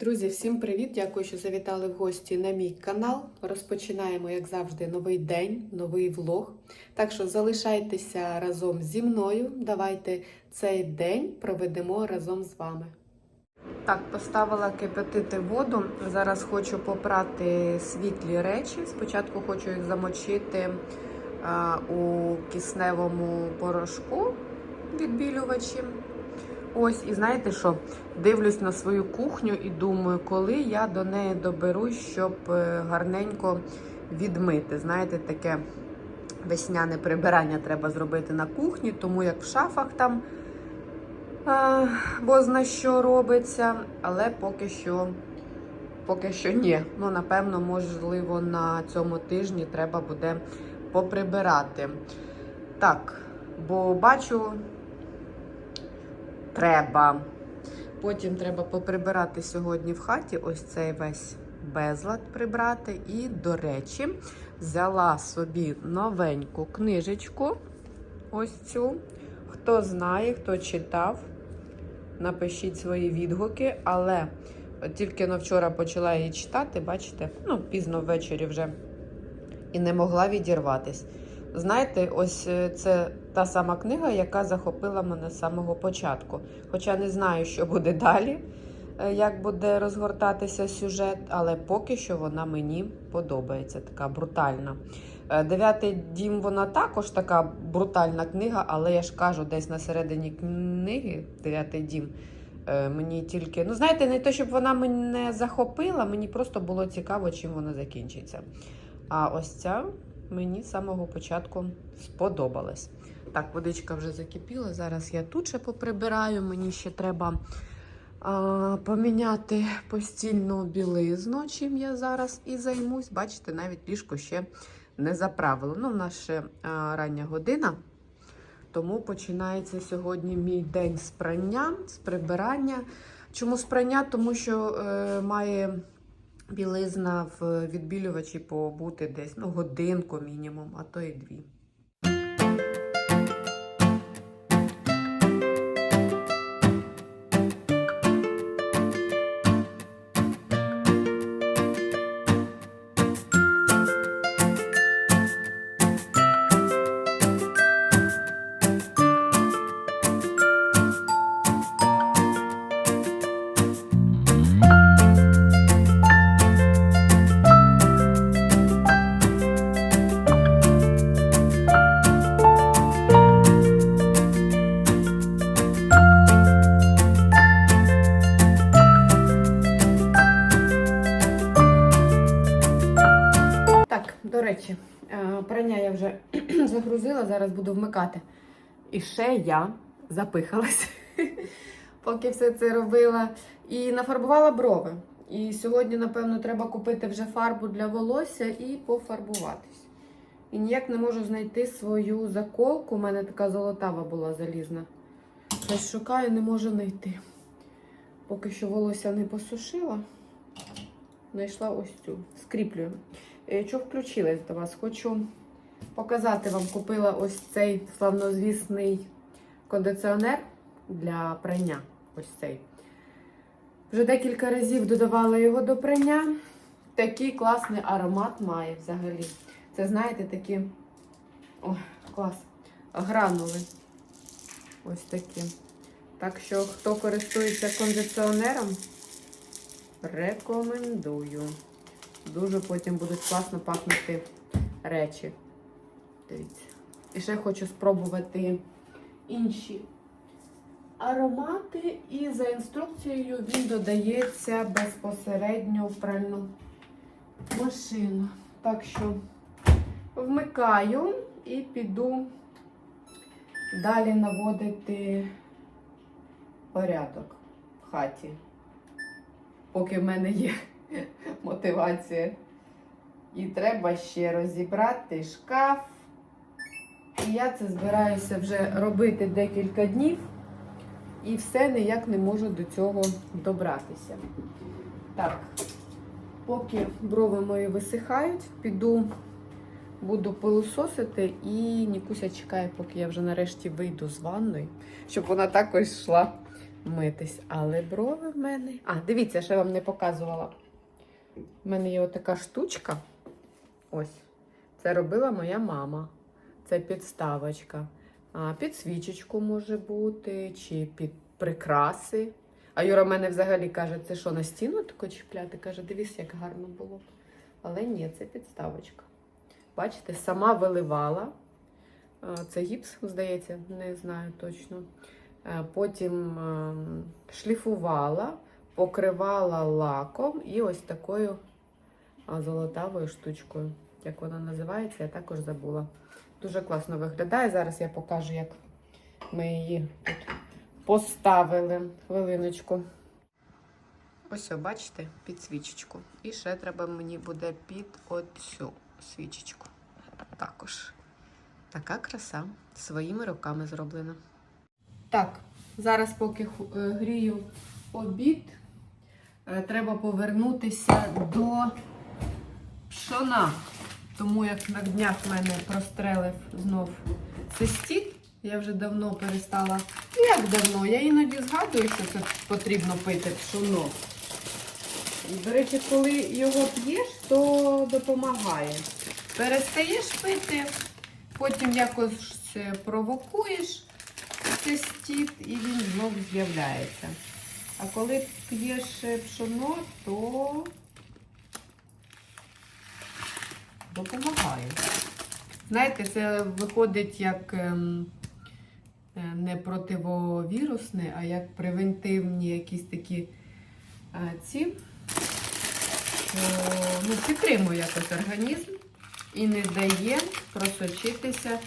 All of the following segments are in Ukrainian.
Друзі, всім привіт! Дякую, що завітали в гості на мій канал. Розпочинаємо, як завжди, новий день, новий влог. Так що залишайтеся разом зі мною. Давайте цей день проведемо разом з вами. Так, поставила кипятити воду. Зараз хочу попрати світлі речі. Спочатку хочу їх замочити у кисневому порошку відбілювачі. Ось, і знаєте що? Дивлюсь на свою кухню і думаю, коли я до неї доберусь, щоб е, гарненько відмити. Знаєте, таке весняне прибирання треба зробити на кухні, тому як в шафах там а, бозна що робиться, але поки що. Поки що ні. Ну, напевно, можливо, на цьому тижні треба буде поприбирати. Так, бо бачу, треба. Потім треба поприбирати сьогодні в хаті ось цей весь безлад прибрати. І, до речі, взяла собі новеньку книжечку. Ось цю. Хто знає, хто читав, напишіть свої відгуки, але тільки на вчора почала її читати, бачите, ну, пізно ввечері вже і не могла відірватись. Знаєте, ось е, це та сама книга, яка захопила мене з самого початку. Хоча не знаю, що буде далі, е, як буде розгортатися сюжет, але поки що вона мені подобається, така брутальна. Е, Дев'ятий дім, вона також така брутальна книга, але я ж кажу, десь на середині книги, дев'ятий дім. е, Мені тільки, ну знаєте, не те, щоб вона мене захопила, мені просто було цікаво, чим вона закінчиться. А ось ця мені з самого початку сподобалась. Так, водичка вже закипіла. Зараз я тут ще поприбираю. Мені ще треба а, поміняти постільну білизну, чим я зараз і займусь. Бачите, навіть ліжко ще не заправило. Ну, в нас ще а, рання година. Тому починається сьогодні мій день з прання, з прибирання. Чому з прання? Тому що е, має білизна в відбілювачі побути десь ну, годинку мінімум, а то і дві. До речі, е, прання я вже загрузила, зараз буду вмикати. І ще я запихалась, поки все це робила. І нафарбувала брови. І сьогодні, напевно, треба купити вже фарбу для волосся і пофарбуватись. І ніяк не можу знайти свою заколку. У мене така золотава була залізна. Щось шукаю, не можу знайти. Поки що волосся не посушила. Знайшла ось цю. Скріплюю. Е, Що включилась до вас? Хочу показати вам, купила ось цей славнозвісний кондиціонер для прання. Ось цей. Вже декілька разів додавала його до прання. Такий класний аромат має взагалі. Це, знаєте, такі Ой, клас. Гранули. Ось такі. Так що, хто користується кондиціонером, рекомендую. Дуже потім будуть класно пахнути речі. Дивіться. І ще хочу спробувати інші аромати. І за інструкцією він додається безпосередньо в пральну машину. Так що вмикаю і піду далі наводити порядок в хаті. Поки в мене є мотивація. І треба ще розібрати шкаф. І я це збираюся вже робити декілька днів. І все ніяк не можу до цього добратися. Так, поки брови мої висихають, піду, буду пилососити і Нікуся чекає, поки я вже нарешті вийду з ванної, щоб вона також йшла митись. Але брови в мене. А, дивіться, я вам не показувала. У мене є отака штучка. Ось. Це робила моя мама. Це підставочка. А, під свічечку може бути, чи під прикраси. А Юра мене взагалі каже, це що, на стіну тако чіпляти? Каже, дивись, як гарно було. Але ні, це підставочка. Бачите, сама виливала. Це гіпс, здається, не знаю точно. Е, Потім ем, шліфувала, покривала лаком і ось такою золотавою штучкою. Як вона називається, я також забула. Дуже класно виглядає. Зараз я покажу, як ми її тут поставили. Хвилиночку. Ось, бачите, під свічечку. І ще треба мені буде під оцю свічечку. Також. Така краса своїми руками зроблена. Так, зараз, поки е, грію обід, треба повернутися до пшона. Тому як на днях мене прострелив знов цистіт, я вже давно перестала. Ну як давно? Я іноді згадую, що це потрібно пити пшоно. До речі, коли його п'єш, то допомагає. Перестаєш пити, потім якось е, провокуєш цистіт і він знову з'являється. А коли п'єш пшоно, то допомагає. Знаєте, це виходить як ем, е, не противовірусне, а як превентивні якісь такі е, ці. Ну, підтримує якось організм і не дає просочитися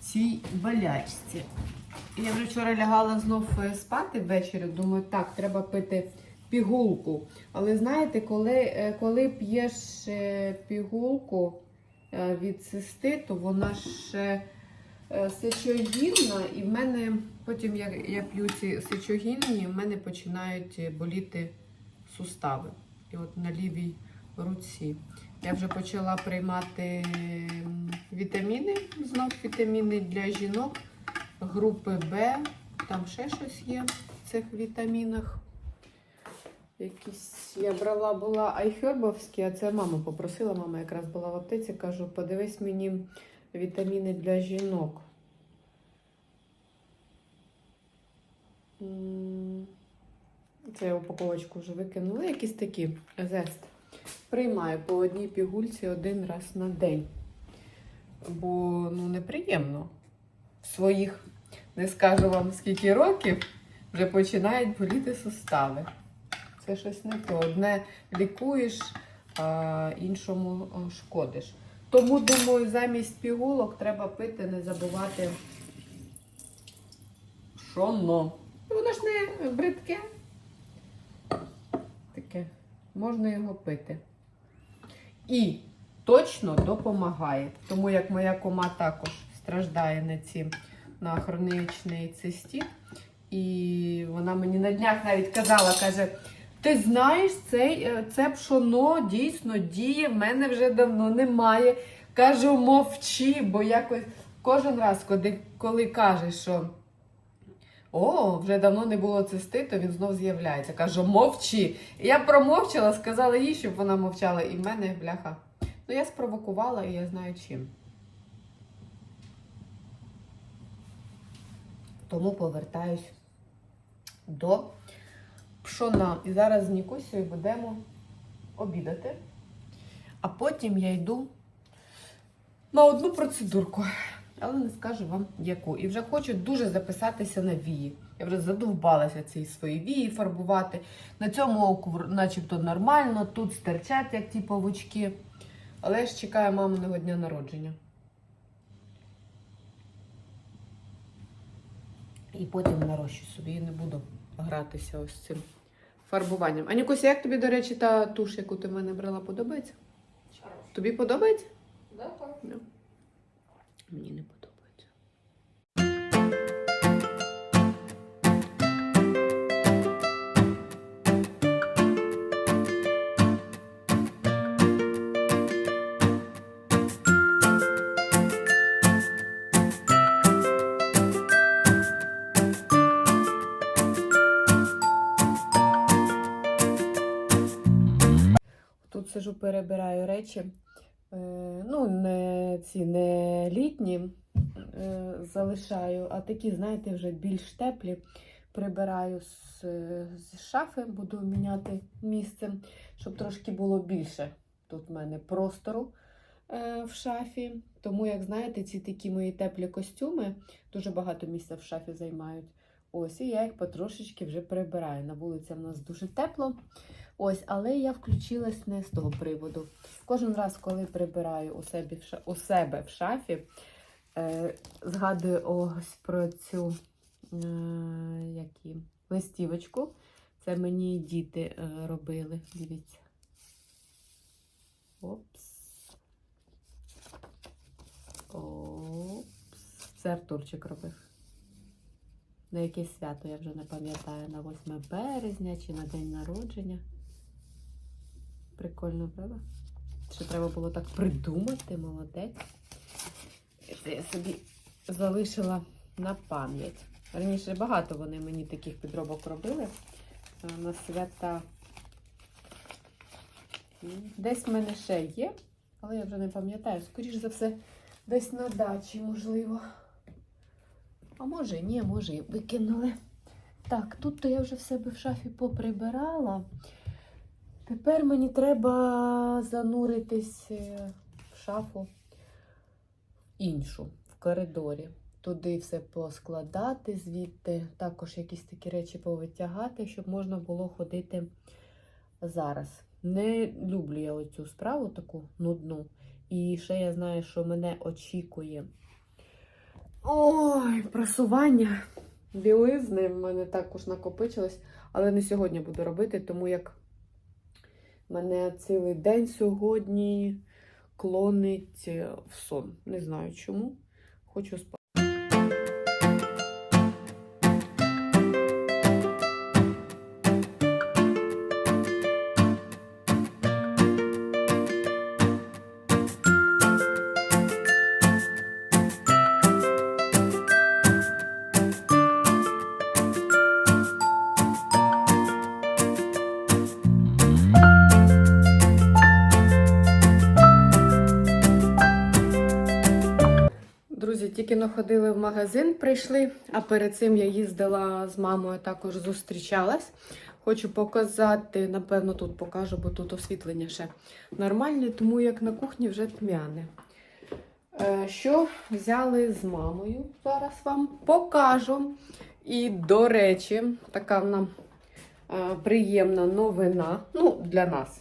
цій болячці. Я вже вчора лягала знов е, спати ввечері, думаю, так, треба пити пігулку. Але знаєте, коли, е, коли п'єш е, пігулку від циститу, вона ж сечогінна, і в мене потім я, я п'ю ці сечогінні, в мене починають боліти сустави. І от на лівій руці. Я вже почала приймати вітаміни, знов вітаміни для жінок групи Б. Там ще щось є в цих вітамінах. Якісь я брала була айхербовські, а це мама попросила. Мама якраз була в аптеці. Кажу, подивись мені вітаміни для жінок. Це я упаковочку вже викинула. Якісь такі зест. Приймаю по одній пігульці один раз на день. Бо ну, неприємно. Своїх, не скажу вам скільки років, вже починають боліти сустави. Це щось не то. Одне лікуєш, а іншому шкодиш. Тому, думаю, замість пігулок треба пити, не забувати шоно. Воно ж не бридке. Таке. Можна його пити. І точно допомагає. Тому як моя кома також страждає на ці на хронічний цистіт. І вона мені на днях навіть казала, каже, ти знаєш, цей, е, це пшоно дійсно діє, в мене вже давно немає. Кажу, мовчи, бо якось кожен раз, коли, коли каже, що о, вже давно не було циститу, він знов з'являється. Кажу, мовчи. І я промовчала, сказала їй, щоб вона мовчала, і в мене бляха. Ну, я спровокувала і я знаю чим. Тому повертаюсь до пшона. І зараз з Нікусею будемо обідати. А потім я йду на одну процедурку. Але не скажу вам яку. І вже хочу дуже записатися на вії. Я вже задовбалася ці свої вії фарбувати. На цьому оку начебто нормально, тут стерчать, як ті павучки. Але я ж чекаю маминого дня народження. І потім нарощу собі і не буду гратися ось цим фарбуванням. Анікуся, як тобі, до речі, та туш, яку ти в мене брала, подобається? Тобі подобається? Да, так. Мені не подобається. Перебираю речі. Е, ну, не ці не літні е, залишаю, а такі, знаєте, вже більш теплі. Прибираю з, з шафи, буду міняти місце, щоб трошки було більше. Тут в мене простору е, в шафі. Тому, як знаєте, ці такі мої теплі костюми дуже багато місця в шафі займають. Ось, і я їх потрошечки вже прибираю. На вулиці в нас дуже тепло. Ось, але я включилась не з того приводу. Кожен раз, коли прибираю у себе в, у себе в шафі, е, згадую ось про цю е, які, листівочку. Це мені діти е, робили. Дивіться. Опс. Опс. Це Артурчик робив. На якесь свято, я вже не пам'ятаю, на 8 березня чи на день народження. Прикольно, правда? Що треба було так придумати, молодець. Це я собі залишила на пам'ять. Раніше багато вони мені таких підробок робили на свята. Десь в мене ще є, але я вже не пам'ятаю. Скоріш за все, десь на дачі, можливо. А може, ні, може, і викинули. Так, тут то я вже в себе в шафі поприбирала. Тепер мені треба зануритись е, в шафу іншу, в коридорі. Туди все поскладати, звідти також якісь такі речі повитягати, щоб можна було ходити зараз. Не люблю я оцю справу таку нудну. І ще я знаю, що мене очікує. Ой, просування білизни в мене також накопичилось, але не сьогодні буду робити, тому як мене цілий день сьогодні клонить е, в сон. Не знаю чому. Хочу спати. Тільки находили в магазин, прийшли, а перед цим я їздила з мамою, також зустрічалась. Хочу показати, напевно, тут покажу, бо тут освітлення ще нормальне, тому як на кухні вже тьмяне. Е, Що взяли з мамою? Зараз вам покажу. І, до речі, така нам е, приємна новина ну, для нас.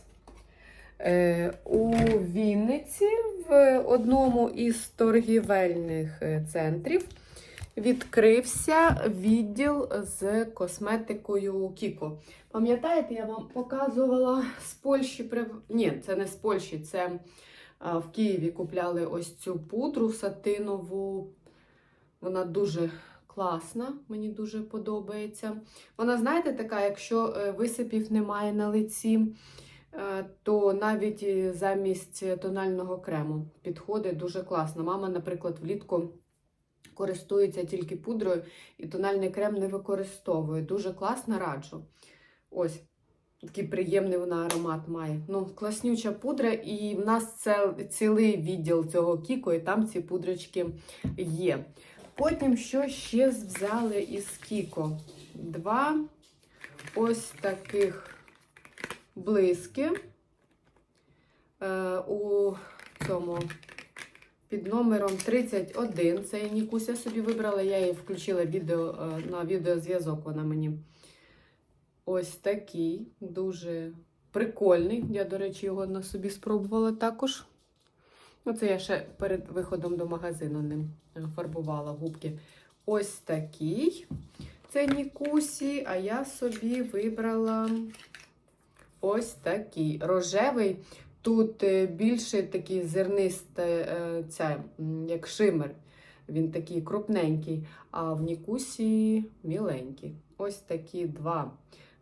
Е, У Вінниці в одному із торгівельних е, центрів відкрився відділ з косметикою Кіко. Пам'ятаєте, я вам показувала з Польщі. Ні, це не з Польщі, це в Києві купляли ось цю пудру сатинову. Вона дуже класна, мені дуже подобається. Вона, знаєте, така, якщо е, висипів немає на лиці. Е, то навіть замість тонального крему підходить дуже класно. Мама, наприклад, влітку користується тільки пудрою і тональний крем не використовує. Дуже класно раджу. Ось. Такий приємний вона аромат має. Ну, класнюча пудра, і в нас це цілий відділ цього кіко, і там ці пудрочки є. Потім що ще взяли із Кіко? Два ось таких блиски е, у цьому під номером 31. Це я Нікуся собі вибрала, я її включила відео, е, на відеозв'язок. Вона мені ось такий, дуже прикольний. Я, до речі, його на собі спробувала також. Оце я ще перед виходом до магазину ним е, фарбувала губки. Ось такий. Це Нікусі, а я собі вибрала ось такий рожевий. Тут е, більше такий зернистий, е, як шимер. Він такий крупненький, а в Нікусі міленький. Ось такі два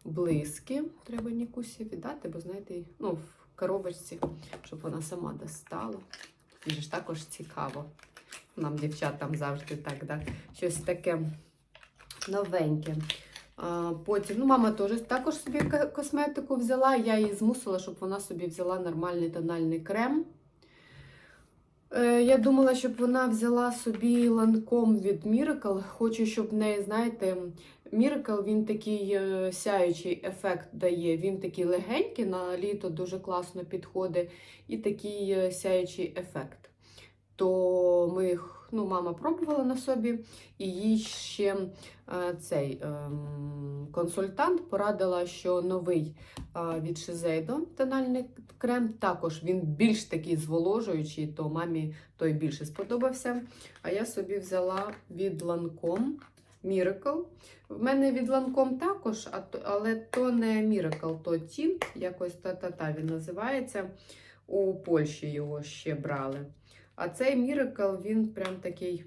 блиски. Треба Нікусі віддати, бо знаєте, ну, в коробочці, щоб вона сама достала. Це ж також цікаво. Нам, дівчатам, завжди так, да? щось таке новеньке. Потім, ну, мама теж також собі косметику взяла. Я її змусила, щоб вона собі взяла нормальний тональний крем. Е, я думала, щоб вона взяла собі ланком від Miracle. Хочу, щоб в неї, знаєте, Miracle він такий е, сяючий ефект дає. Він такий легенький, на літо дуже класно підходить, і такий е, сяючий ефект. То ми, їх, ну, мама пробувала на собі, і їй ще е, цей ем, консультант порадила, що новий е, від Shiseido тональний крем, також він більш такий зволожуючий, то мамі той більше сподобався. А я собі взяла від Lancome Miracle. В мене від Lancome також, але то не Miracle, то Tint, якось та-та-та він називається. У Польщі його ще брали. А цей Miracle, він прям такий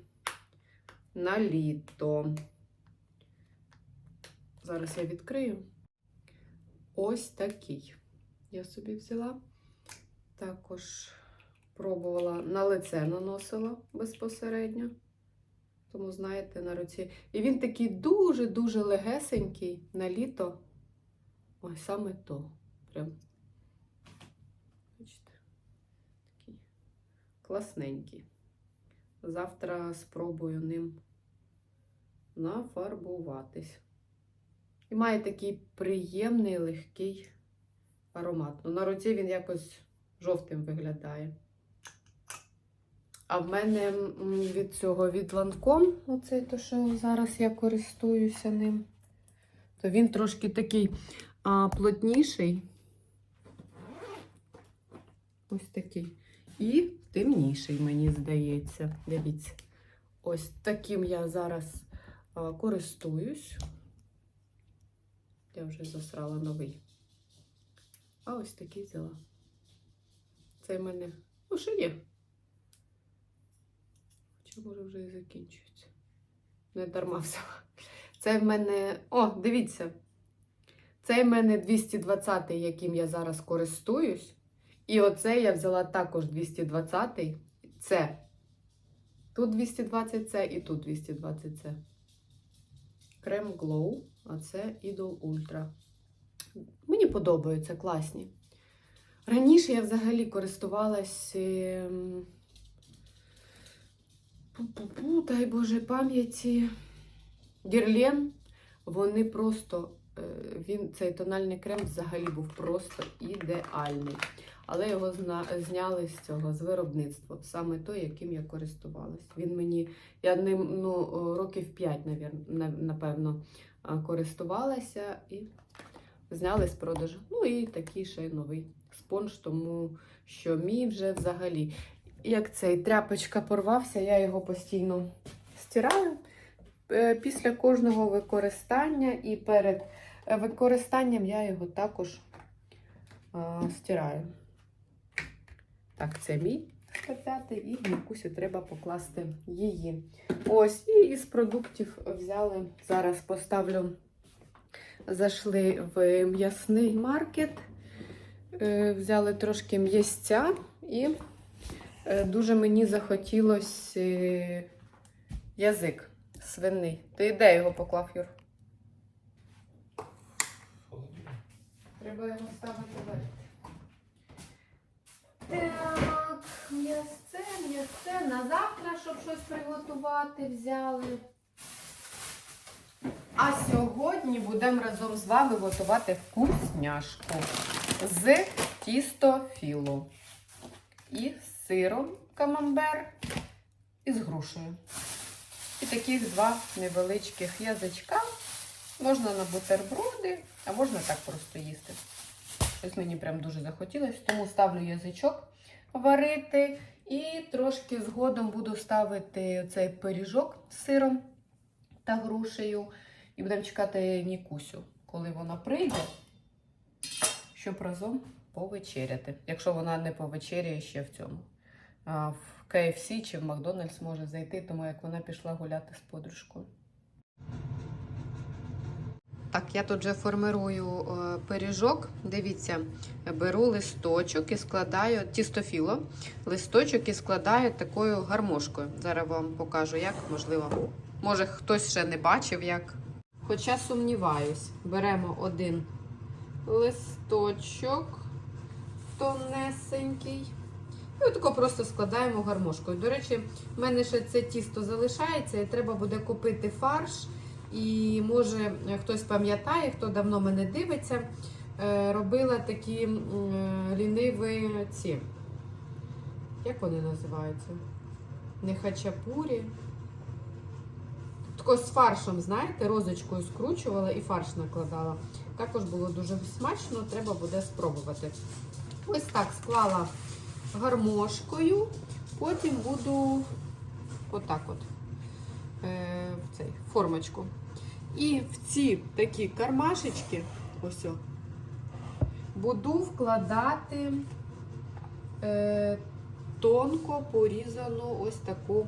на літо. Зараз я відкрию. Ось такий. Я собі взяла. Також пробувала на лице наносила безпосередньо. Тому, знаєте, на руці. І він такий дуже-дуже легесенький на літо. Ой, саме то. Прям. Бачите? Такий класненький. Завтра спробую ним нафарбуватись. І має такий приємний, легкий аромат. Ну, на руці він якось жовтим виглядає. А в мене від цього від Lancome, оцей то, що зараз я користуюся ним, то він трошки такий а, плотніший. Ось такий. І темніший, мені здається. Дивіться. Ось таким я зараз користуюсь. Я вже засрала новий. А ось такий взяла. Це в мене. Ну, ще є. Чи може вже і закінчується? Не дарма взяла. Це в мене. О, дивіться. Це в мене 220 яким я зараз користуюсь. І оце я взяла також 220 Це. Тут 220 це і тут 220 це. Крем Glow, а це Idol Ultra. Мені подобаються класні. Раніше я взагалі користувалась. ем, дай Боже пам'яті. Герлен. Вони просто. Е, Він, цей тональний крем взагалі був просто ідеальний. Але його зна, зняли з цього з виробництва, саме той, яким я користувалась. Він мені, я ним ну, років 5, напевно, користувалася і зняли з продажу. Ну і такий ще й новий спонж, тому що мій вже взагалі. Як цей тряпочка порвався, я його постійно стираю Е, після кожного використання і перед використанням я його також а, стираю. Так, це мій 105 і в треба покласти її. Ось, і із продуктів взяли. Зараз поставлю, зайшли в м'ясний маркет, е, взяли трошки м'ясця і е, дуже мені захотілося е, язик свиний. Ти де його поклав, Юр? Треба його ставити вверх. Так, м'ясце, м'ясце. На завтра, щоб щось приготувати, взяли. А сьогодні будемо разом з вами готувати вкусняшку з тістофілу. І з сиром камамбер і з грушею. І таких два невеличких язичка. Можна на бутерброди, а можна так просто їсти. Ось мені прям дуже захотілося, тому ставлю язичок варити. І трошки згодом буду ставити цей пиріжок з сиром та грушею. І будемо чекати Нікусю, коли вона прийде, щоб разом повечеряти. Якщо вона не повечеряє ще в цьому. В KFC чи в Макдональдс може зайти, тому як вона пішла гуляти з подружкою. Так, я тут вже формирую е, пиріжок. Дивіться, беру листочок і складаю тістофіло, листочок і складаю такою гармошкою. Зараз вам покажу, як можливо. Може, хтось ще не бачив, як. Хоча сумніваюсь, беремо один листочок тонесенький. І отако просто складаємо гармошкою. До речі, в мене ще це тісто залишається, і треба буде купити фарш. І може хтось пам'ятає, хто давно мене дивиться, е, робила такі е, ліниві ці. Як вони називаються? Не хачапурі. Тако з фаршем, знаєте, розочкою скручувала і фарш накладала. Також було дуже смачно, треба буде спробувати. Ось так склала гармошкою, потім буду отак от е, в цей формочку. І в ці такі кармашечки, ось о, буду вкладати е, тонко порізану ось таку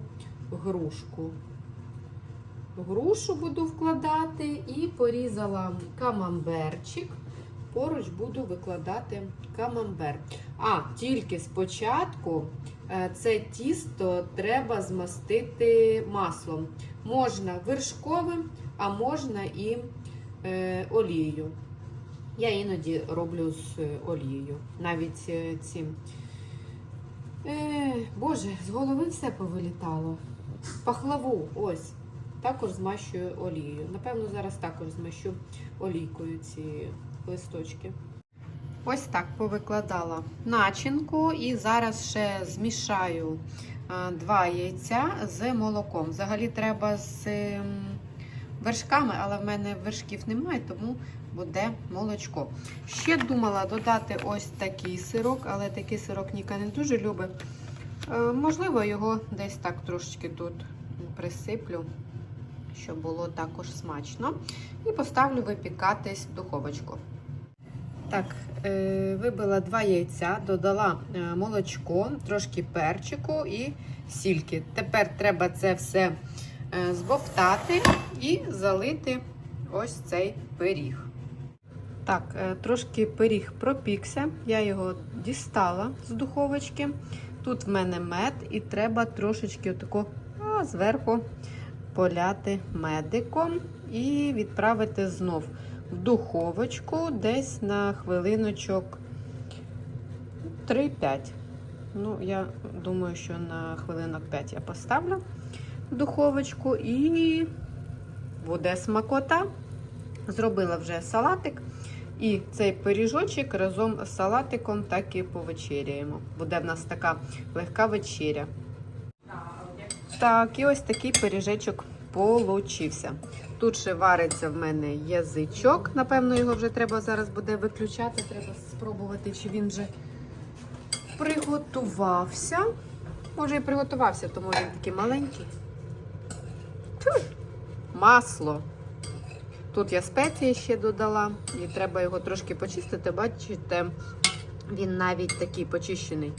грушку. Грушу буду вкладати і порізала камамберчик. Поруч буду викладати камамбер. А, тільки спочатку е, це тісто треба змастити маслом. Можна вершковим, а можна і е, олією. Я іноді роблю з олією. Навіть е, ці. Е, Боже, з голови все повилітало. Пахлаву, ось. Також змащую олією. Напевно, зараз також змащу олійкою ці листочки. Ось так повикладала начинку і зараз ще змішаю а, два яйця з молоком. Взагалі треба з ем, вершками, але в мене вершків немає, тому буде молочко. Ще думала додати ось такий сирок, але такий сирок Ніка не дуже любить. Е, Можливо, його десь так трошечки тут присиплю, щоб було також смачно. І поставлю випікатись в духовочку. Так, е, вибила два яйця, додала е, молочко, трошки перчику і сільки. Тепер треба це все е, збовтати і залити ось цей пиріг. Так, е, трошки пиріг пропікся, я його дістала з духовочки. Тут в мене мед, і треба трошечки отако а, зверху поляти медиком і відправити знов в духовочку десь на хвилиночок 3-5. Ну, я думаю, що на хвилинок 5 я поставлю в духовочку і буде смакота. Зробила вже салатик. І цей пиріжочок разом з салатиком так і повечеряємо. Буде в нас така легка вечеря. Так, і ось такий пиріжечок получився. Тут ще вариться в мене язичок. Напевно, його вже треба зараз буде виключати. Треба спробувати, чи він вже приготувався. Може і приготувався, тому він такий маленький. Тьфу! Масло. Тут я спеції ще додала, і треба його трошки почистити. Бачите, він навіть такий почищений,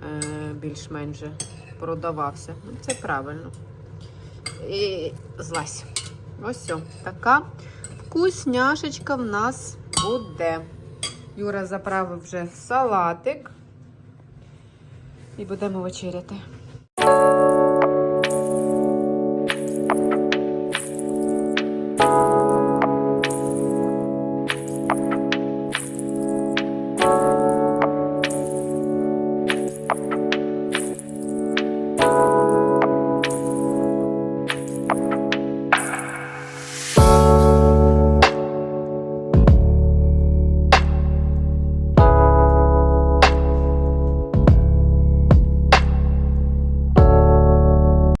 е, більш-менш продавався. Ну, Це правильно. І злазь. Ось все. така вкусняшечка в нас буде. Юра заправив вже салатик. І будемо вечеряти.